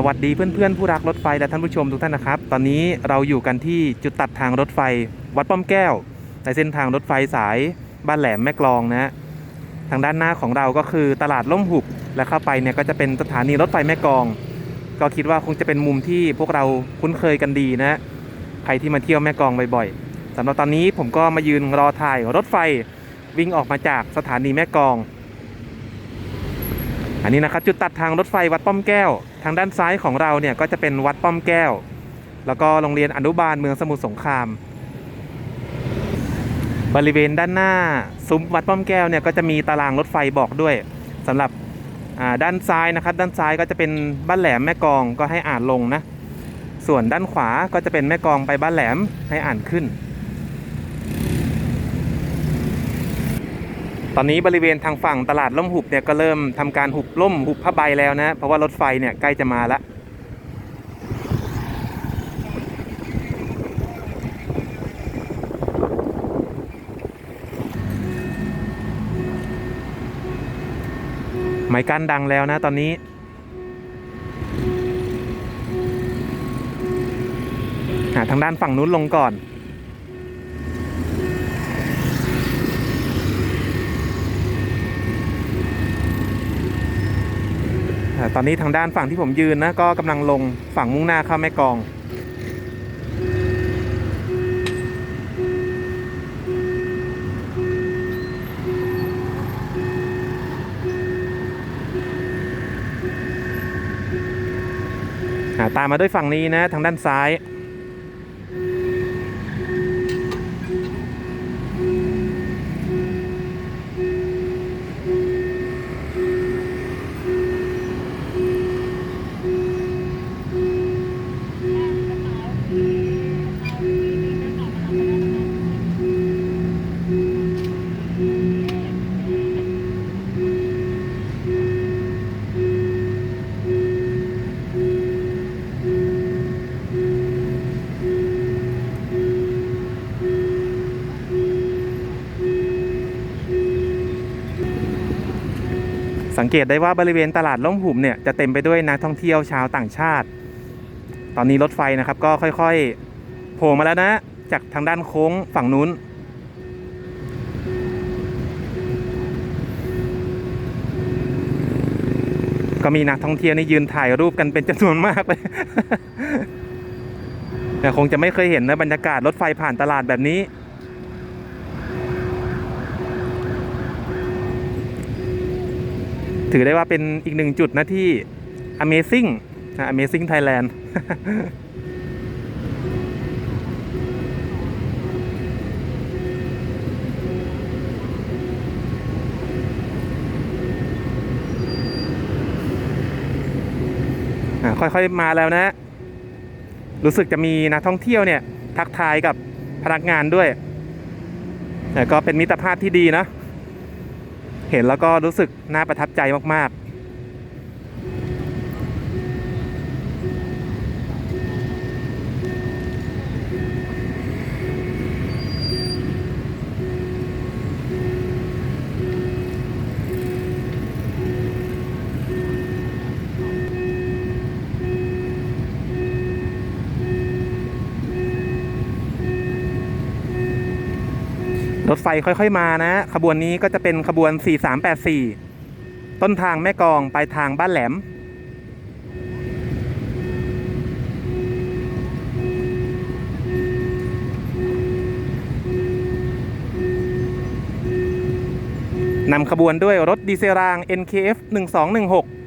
สวัสดีเพื่อนๆ ผู้รักรถไฟและท่านผู้ชมทุกท่านนะครับ ตอนนี้เราอยู่กันที่จุดตัดทางรถไฟ วัดป้อมแก้ว ในเส้นทางรถไฟสายบ้านแหลมแม่กลองนะฮะทางด้านหน้าของเราก็คือตลาดล่มหุบและเข้าไปเนี่ยก็จะเป็นสถานีรถไฟแม่กลอง ก็คิดว่าคงจะเป็นมุมที่พวกเราคุ้นเคยกันดีนะฮะใครที่มาเที่ยวแม่กลองบ่อยๆสำหรับตอนนี้ผมก็มายืนรอถ่ายรถไฟวิ่งออกมาจากสถานีแม่กลอง อันนี้นะครับจุดตัดทางรถไฟวัดป้อมแก้ว ทางด้านซ้ายของเราเนี่ยก็จะเป็นวัดป้อมแก้ว แล้วก็โรงเรียนอนุบาลเมืองสมุทรสงคราม บริเวณด้านหน้าซุ้มวัดป้อมแก้วเนี่ยก็จะมีตารางรถไฟบอกด้วยสำหรับด้านซ้ายนะครับ ด้านซ้ายก็จะเป็นบ้านแหลมแม่กองก็ให้อ่านลงนะ ส่วนด้านขวาก็จะเป็นแม่กองไปบ้านแหลมให้อ่านขึ้น ตอนนี้บริเวณทางฝั่งตลาดล่มหุบเนี่ยก็เริ่มทำการหุบล่มหุบผ้าใบแล้วนะ เพราะว่ารถไฟเนี่ยใกล้จะมาล้วไม้กั้นดังแล้วนะตอนนี้หาทางด้านฝั่งนู้นลงก่อน ตอนนี้ทางด้านฝั่งที่ผมยืนนะก็กำลังลงฝั่งมุ่งหน้าเข้าแม่กอง ตามมาด้วยฝั่งนี้นะทางด้านซ้าย สังเกตได้ว่าบริเวณตลาดล่มหุบเนี่ยจะเต็มไปด้วยนักท่องเที่ยวชาวต่างชาติ ตอนนี้รถไฟนะครับก็ค่อยๆโผล่มาแล้วนะ จากทางด้านโค้งฝั่งนู้น ก็มีนักท่องเที่ยวนี่ยืนถ่ายรูปกันเป็นจำนวนมากเลยแต่คงจะไม่เคยเห็นนะบรรยากาศรถไฟผ่านตลาดแบบนี้ ถือได้ว่าเป็นอีกหนึ่งจุดนะที่ Amazing นะ Amazing Thailand ค่อยๆมาแล้วนะ รู้สึกจะมีนักท่องเที่ยวเนี่ย ทักทายกับพนักงานด้วย แต่ก็เป็นมิตรภาพที่ดีนะ เห็นแล้วก็รู้สึกน่าประทับใจมาก รถไฟค่อยๆมานะ ขบวนนี้ก็จะเป็นขบวน 4384 ต้นทางแม่กองปลายทางบ้านแหลม นำขบวนด้วยรถดีเซลราง NKF 1216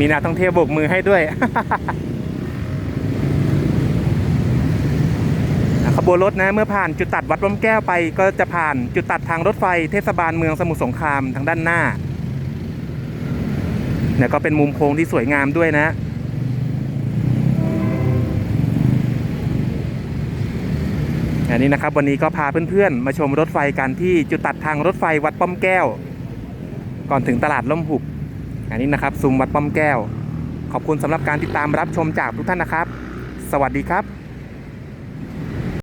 มีนักท่องเที่ยวโบกมือให้ด้วยขบวนรถนะเมื่อผ่านจุดตัดวัดร่มแก้วไป ก็จะผ่านจุดตัดทางรถไฟเทศบาลเมืองสมุทรสงครามทางด้านหน้าเนี่ยก็เป็นมุมโค้งที่สวยงามด้วยนะอันนี้นะครับวันนี้ก็พาเพื่อนๆ มาชมรถไฟกันที่จุดตัดทางรถไฟวัดป้อมแก้ว ก่อนถึงตลาดล่มหุบ อันนี้นะครับซุ้มวัดป้อมแก้ว ขอบคุณสำหรับการติดตามรับชมจากทุกท่านนะครับ สวัสดีครับ